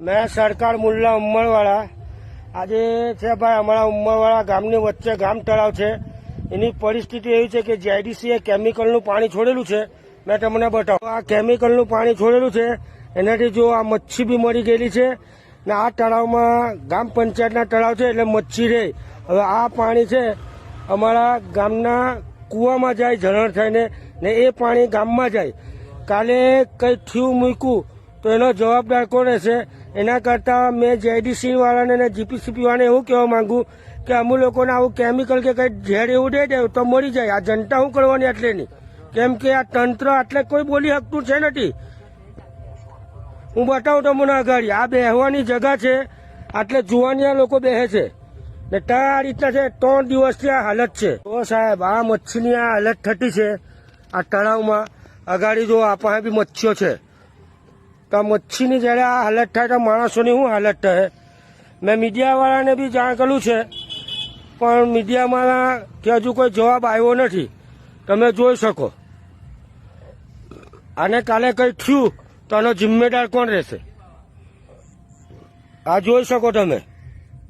મેં સરકાર મુલ્લા ઉમરવાળા, આજે છે ભાઈ અમારા ઉમરવાળા ગામની વચ્ચે ગામ તળાવ છે. એની પરિસ્થિતિ એવી છે કે જેડીસીએ કેમિકલનું પાણી છોડેલું છે. મેં તમને બતાવું. આ કેમિકલનું પાણી છોડેલું છે. એનાથી જો આ મચ્છી બી મરી ગયેલી છે. ને આ તળાવમાં ગામ પંચાયતના તળાવ છે એટલે મચ્છી રહે હવે આ પાણી છે અમારા ગામના કૂવામાં જાય ઝરણ થઈને, ને એ પાણી ગામમાં જાય. કાલે કંઈ થયું મૂક્યું તો એનો જવાબદાર કોણ રહેશે? એના કરતાં મેં જેડીસી વાળાને અને જીપીસીપી વાળાને એવું કહેવા માંગુ કે અમુક લોકોને આવું કેમિકલ કે કંઈ ઝેર એવું દે દે, તો મરી જાય. આ જનતા શું કરવાની આટલેની કેમ કે આ તંત્ર આટલે કોઈ બોલી શકતું છે નથી. હું બતાવું તમને આગળ આ બેહવાની જગા છે. આટલે જુવાનિયા લોકો બેસે છે. ને ત્યાં આ રીતના છે. ત્રણ દિવસથી આ હાલત છે. તો સાહેબ, આ મચ્છીની આ હાલત થતી છે. આ તળાવમાં. અગાડી જો આ પાસે બી મચ્છીઓ છે. તો મચ્છીની જ્યારે આ હાલત થાય તો માણસોની શું હાલત થાય? મેં મીડિયાવાળાને બી જાણ કર્યું છે, પણ મીડિયામાં કે હજુ કોઈ જવાબ આવ્યો નથી. તમે જોઈ શકો. આને કાલે કંઈ થયું તો આનો જિમ્મેદાર કોણ રહેશે? આ જોઈ શકો તમે.